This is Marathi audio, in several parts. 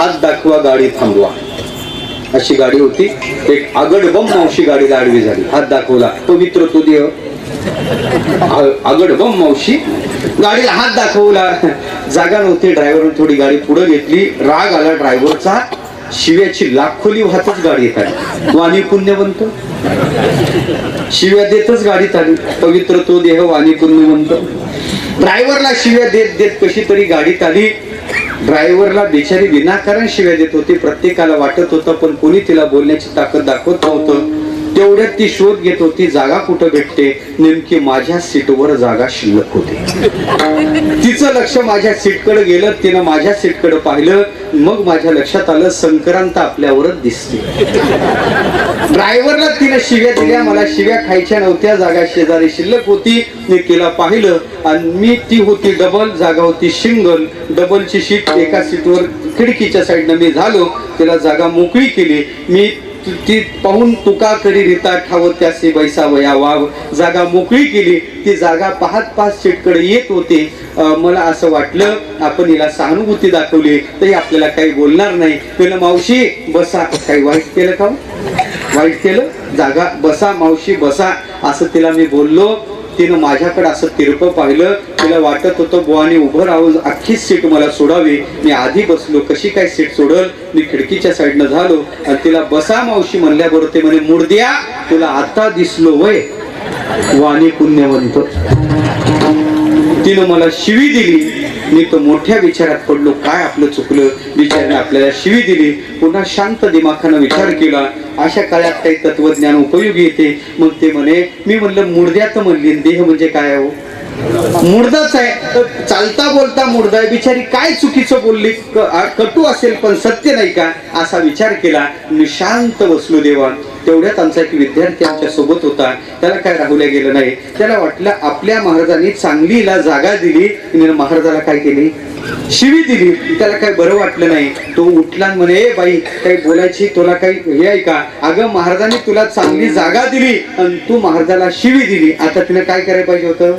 हात दाखवा गाडी थांबवा. अशी गाडी होती. एक आगडबम मावशी गाडीला आडवी झाली. हात दाखवला. पवित्र तो देव. आ- आगडबम मावशी गाडीला हात दाखवला. जागा नव्हती. ड्रायव्हरने थोडी गाडी पुढे घेतली. राग आला ड्रायव्हरचा. शिव्याची लाखोली वाहतच गाडी येत आली. वाणी पुण्यवंत. शिव्या देतच गाडीत आली. पवित्र तो देह वाणी पुण्यवंत. ड्रायव्हरला शिव्या देत देत कशी तरी गाडीत आली. ड्रायव्हरला बिचारी विनाकारण शिव्या देत होती. प्रत्येकाला वाटत होतं पण कोणी तिला बोलण्याची ताकद दाखवत नव्हतं. तेवढ्यात ती शोध घेत होती जागा कुठं भेटते? नेमकी माझ्या सीटवर जागा शिल्लक होती. तिचं लक्ष माझ्या सीटकडे गेलं तिनं माझ्या सीटकडे पाहिलं मग माझ्या लक्षात आलं संक्रांत आपल्यावरच दिसते. ड्रायव्हरला तिनं शिव्या दिल्या मला शिव्या खायच्या नव्हत्या जागा शेजारी शिल्लक होती मी तिला पाहिलं आणि मी ती होती डबल जागा होती सिंगल डबलची सीट एका सीटवर खिडकीच्या साईडनं मी झालो तिला जागा मोकळी केली मी ती- पाहून तुका करी रिता ठाव त्यासे बैसावया वाव जागा मोकळी केली. ती जागा पाहत पाहत शेटकडे येत होते. मला असं वाटलं आपण हिला सहानुभूती दाखवली तरी आपल्याला काही बोलणार नाही. तिला मावशी बसा. काही वाईट केलं का हो? वाईट केलं? जागा बसा मावशी बसा. असं तिला मी बोललो. तिनं माझ्याकडे असं तिरप पाहिलं. तिला वाटत होतं बुवाने उभं राहून अख्खीच सीट मला सोडावी. मी आधी बसलो. कशी काय सीट सोडल? मी खिडकीच्या साईडनं झालो. आणि तिला बसा मावशी म्हणल्याबरोबर ते म्हणे मुर्द्या तुला आता दिसलो वय. वाणी पुण्यवंत. तिनं मला शिवी दिली. मी तो मोठ्या विचारात पडलो काय आपलं चुकलं? विचारने आपल्याला शिवी दिली पुन्हा शांत दिमाखानं विचार केला. अशा काळात काही तत्वज्ञान उपयोगी येते. मग ते म्हणे मी म्हणलं मुर्द्यात म्हणली देह म्हणजे काय हो? मुर्दाच आहे. चालता बोलता मुर्दा आहे. बिचारी काय चुकीचं बोलली? कटू असेल पण सत्य नाही का? असा विचार केला. मी शांत बसलो देवा तेवढ्यात आमचा एक विद्यार्थी आमच्यासोबत होता. त्याला काय राहुल्या गेलं नाही. त्याला वाटलं आपल्या महाराजांनी चांगलीला जागा दिली. महाराजाला काय केली? शिवी दिली. त्याला काही बरं वाटलं नाही. तो उठला म्हणे ए बाई काही बोलायची तुला काही हे आहे का? अगं महाराजांनी तुला चांगली जागा दिली आणि तू महाराजाला शिवी दिली. आता तिने काय करायला पाहिजे होतं?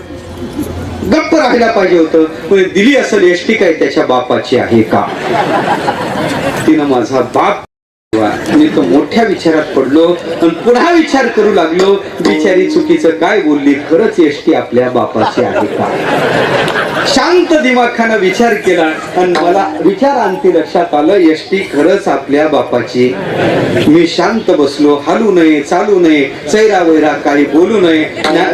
गप्प राहायला पाहिजे होतं. पण दिली असेल एसटी काय त्याच्या बापाची आहे का? तिनं माझा बाप मी तो मोठ्या विचारात पडलो आणि पुन्हा विचार करू लागलो बिचारी चुकीचं काय बोलली? खरंच एसटी आपल्या बापाची आहे का? शांत दिमाखानं विचार केला आणि मला विचार आणती लक्षात आलं एसटी खरंच आपल्या बापाची. मी शांत बसलो हालू नये चालू नये चैरा वैरा काही बोलू नये.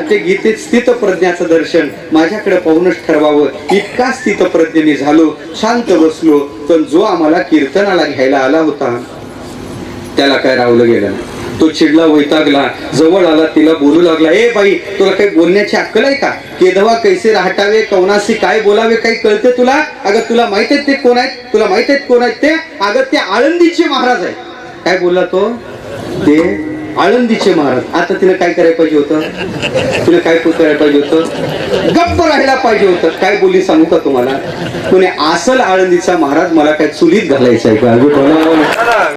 ते गीतेत स्थित प्रज्ञाचं दर्शन माझ्याकडे पाहूनच ठरवावं. इतका स्थित प्रज्ञेने झालो शांत बसलो पण जो आम्हाला कीर्तनाला घ्यायला आला होता त्याला काय रावलं गेलं नाही. तो चिडला वैतागला जवळ आला तिला बोलू लागला ए बाई तुला काही बोलण्याची अक्कल आहे का? केदवा कैसे राहटावे कवनाशी काय बोलावे काही कळते तुला? अगं तुला माहीत आहेत ते कोण आहेत? तुला माहीत आहेत कोण आहेत ते? अगं ते आळंदीचे महाराज आहे काय बोलला तो? ते आळंदीचे महाराज. आता तिला काय करायला पाहिजे होतं? तिला काय करायला पाहिजे होतं? गप्प राहायला पाहिजे होतं. काय बोलली सांगू का तुम्हाला? कोणी आसल आळंदीचा महाराज मला काय चुलीत घालायचा आहे का?